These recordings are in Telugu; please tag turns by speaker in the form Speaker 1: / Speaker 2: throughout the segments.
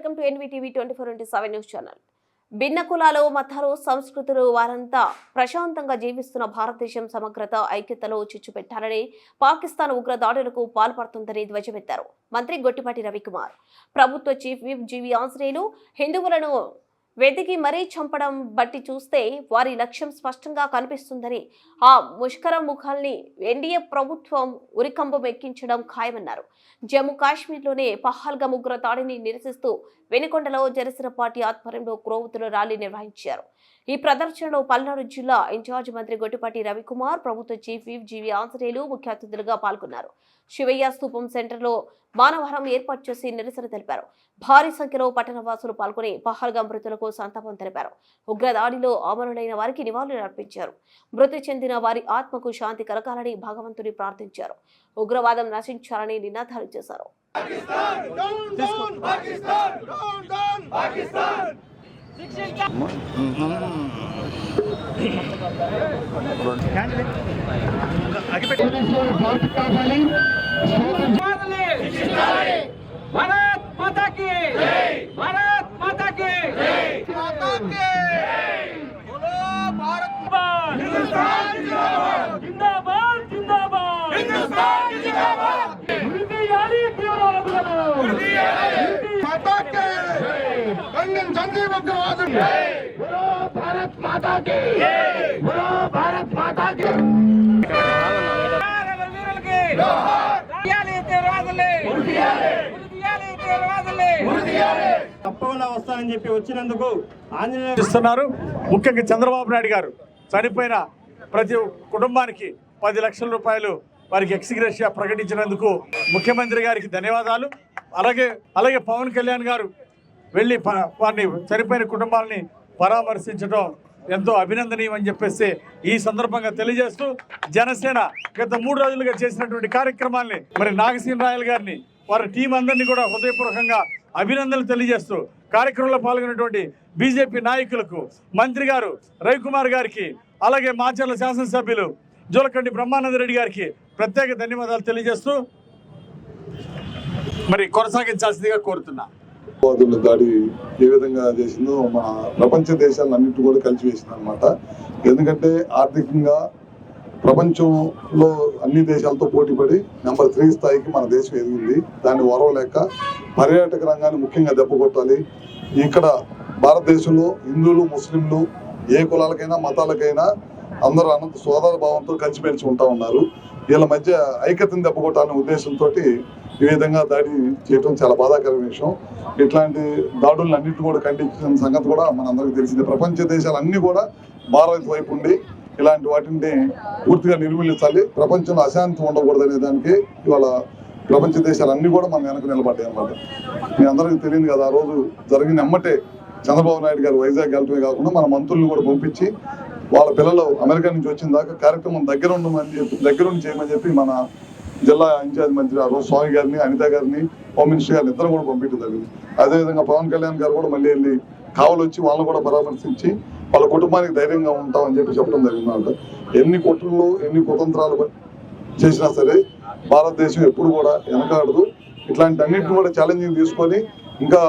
Speaker 1: Welcome to NVTV twenty four into seven news channel. భిన్న కులాలు మతాలు సంస్కృతులు వారంతా ప్రశాంతంగా జీవిస్తున్న భారతదేశం సమగ్రత ఐక్యతలో చిచ్చు పెట్టాలని పాకిస్తాన్ ఉగ్ర దాడులకు పాల్పడుతుందని ధ్వజమెత్తారు. మంత్రి గొట్టిపాటి రవికుమార్ ప్రభుత్వ చీఫ్ విప్ జీవి ఆంజనేయులు హిందువులను వెతికి మరీ చంపడం బట్టి చూస్తే వారి లక్ష్యం స్పష్టంగా కనిపిస్తుందని ఆ ముష్కర ముఖాల్ని ఎన్డీఏ ప్రభుత్వం ఉరికంబం ఎక్కించడం ఖాయమన్నారు. జమ్మూ కాశ్మీర్లోనే పహల్గా ముగ్గుర దాడిని నిరసిస్తూ వెనుకొండలో జనసేన పార్టీ ఆధ్వర్యంలో క్రోవతుల ర్యాలీ నిర్వహించారు. ఈ ప్రదర్శనలో పల్నాడు జిల్లా ఇన్ఛార్జ్ మంత్రి గొట్టిపాటి రవికుమార్ ప్రభుత్వ చీఫ్ విప్ జీవి ఆంజనేయులు ముఖ్య అతిథులుగా పాల్గొన్నారు. శివయ్య స్థూపం సెంటర్లో మానవహారం ఏర్పాటు చేసి నిరసన తెలిపారు. భారీ సంఖ్యలో పట్టణవాసులు పాల్గొని పహల్గా మృతులకు సంతాపం తెలిపారు. ఉగ్రదాడిలో అమరులైన వారికి నివాళులు అర్పించారు. మృతి చెందిన వారి ఆత్మకు శాంతి కలగాలని భగవంతుని ప్రార్థించారు. ఉగ్రవాదం నశించాలని నినాదాలు చేశారు.
Speaker 2: అగిపెట్టి ముస్లిం సంఘీవ
Speaker 3: ఉగ్రవాదులు. భారత్ మాతాకి భారత్ మాతాకి
Speaker 4: తప్పకుండా వస్తానని చెప్పి వచ్చినందుకు
Speaker 5: ఆంజనేయుస్తున్నారు ముఖ్యంగా చంద్రబాబు నాయుడు గారు చనిపోయిన ప్రతి కుటుంబానికి పది లక్షల రూపాయలు వారికి ఎక్స్గ్రేషియా ప్రకటించినందుకు ముఖ్యమంత్రి గారికి ధన్యవాదాలు. అలాగే అలాగే పవన్ కళ్యాణ్ గారు వెళ్ళి వారిని చనిపోయిన కుటుంబాలని పరామర్శించడం ఎంతో అభినందనీయమని చెప్పేసి ఈ సందర్భంగా తెలియజేస్తూ జనసేన గత మూడు రోజులుగా చేసినటువంటి కార్యక్రమాల్ని మరి నాగసీన రాయల్ గారిని వారి టీం అందరినీ కూడా హృదయపూర్వకంగా అభినందనలు తెలియజేస్తూ కార్యక్రమంలో పాల్గొన్నటువంటి బీజేపీ నాయకులకు మంత్రి గారు రవికుమార్ గారికి అలాగే మాచర్ల శాసనసభ్యులు జోలకండి బ్రహ్మానంద రెడ్డి గారికి ప్రత్యేక ధన్యవాదాలు తెలియజేస్తూ మరి కొనసాగించాల్సిందిగా కోరుతున్నా.
Speaker 6: ఉగ్రవాదుల దాడి ఏ విధంగా చేసిందో మన ప్రపంచ దేశాలన్నింటి కూడా కలిసి వేసింది అనమాట ఎందుకంటే ఆర్థికంగా ప్రపంచంలో అన్ని దేశాలతో పోటీపడి నెంబర్ త్రీ స్థాయికి మన దేశం ఎదిగింది. దాన్ని ఓరవలేక పర్యాటక రంగాన్ని ముఖ్యంగా దెబ్బ కొట్టాలి. ఇక్కడ భారతదేశంలో హిందువులు ముస్లింలు ఏ కులాలకైనా మతాలకైనా అందరూ అనంత సోదర భావంతో కలిసిమెలిసి ఉంటా ఉన్నారు. వీళ్ళ మధ్య ఐక్యతను దెబ్బకొట్టాలనే ఉద్దేశంతో ఈ విధంగా దాడి చేయడం చాలా బాధాకరమైన విషయం. ఇట్లాంటి దాడులను అన్నింటిని కూడా ఖండించిన సంగతి కూడా మనందరికీ తెలిసిందే. ప్రపంచ దేశాలన్నీ కూడా భారత్ వైపు ఉండి ఇలాంటి వాటిని పూర్తిగా నిర్మూలించాలి. ప్రపంచంలో అశాంతి ఉండకూడదు అనే దానికి ఇవాళ ప్రపంచ దేశాలన్నీ కూడా మన వెనక నిలబడ్డాయి అన్నమాట. మీ అందరికీ తెలియదు కదా ఆ రోజు జరిగిన ఎమ్మటే చంద్రబాబు నాయుడు గారు వైజాగ్ వెళ్ళటమే కాకుండా మన మంత్రులను కూడా పంపించి వాళ్ళ పిల్లలు అమెరికా నుంచి వచ్చిన దాకా కార్యక్రమం దగ్గర ఉండమని చెప్పి దగ్గరుండి చేయమని చెప్పి మన జిల్లా ఇన్ఛార్జ్ మంత్రి ఆ రోజు స్వామి గారిని అనిత గారిని హోమ్ మినిస్టర్ గారిని ఇద్దరు కూడా పంపించడం జరిగింది. అదేవిధంగా పవన్ కళ్యాణ్ గారు కూడా మళ్ళీ వెళ్ళి కావలు వచ్చి వాళ్ళని కూడా పరామర్శించి వాళ్ళ కుటుంబానికి ధైర్యంగా ఉంటామని చెప్పి చెప్పడం జరిగింది ఎన్ని కుట్రలు ఎన్ని కుతంత్రాలు చేసినా సరే భారతదేశం ఎప్పుడు కూడా వెనకాడదు. ఇట్లాంటి అన్నింటిని కూడా ఛాలెంజింగ్ తీసుకొని ఇంకా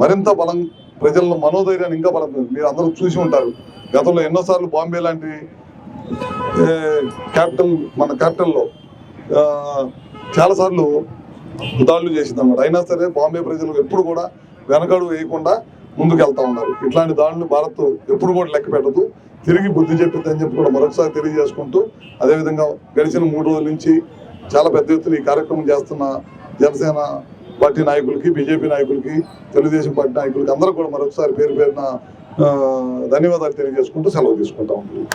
Speaker 6: మరింత బలం ప్రజల్లో మనోధైర్యాన్ని ఇంకా పడుతుంది మీరు అందరూ చూసి ఉంటారు. గతంలో ఎన్నోసార్లు బాంబే లాంటి క్యాపిటల్ మన క్యాపిటల్లో చాలా సార్లు దాడులు చేసింది అనమాట అయినా సరే బాంబే ప్రజలు ఎప్పుడు కూడా వెనకడు వేయకుండా ముందుకు వెళ్తా ఉన్నారు. ఇట్లాంటి దాడులు భారత్ ఎప్పుడు కూడా లెక్క పెట్టదు. తిరిగి బుద్ధి చెప్పిద్దని చెప్పి కూడా మరొకసారి తెలియజేసుకుంటూ అదేవిధంగా గడిచిన మూడు రోజుల నుంచి చాలా పెద్ద ఎత్తున ఈ కార్యక్రమం చేస్తున్న జనసేన పార్టీ నాయకులకి బీజేపీ నాయకులకి తెలుగుదేశం పార్టీ నాయకులకి అందరూ కూడా మరొకసారి పేరు పేరున ఆ, ధన్యవాదాలు తెలియజేసుకుంటూ సెలవు తీసుకుంటా. ఉంటుంది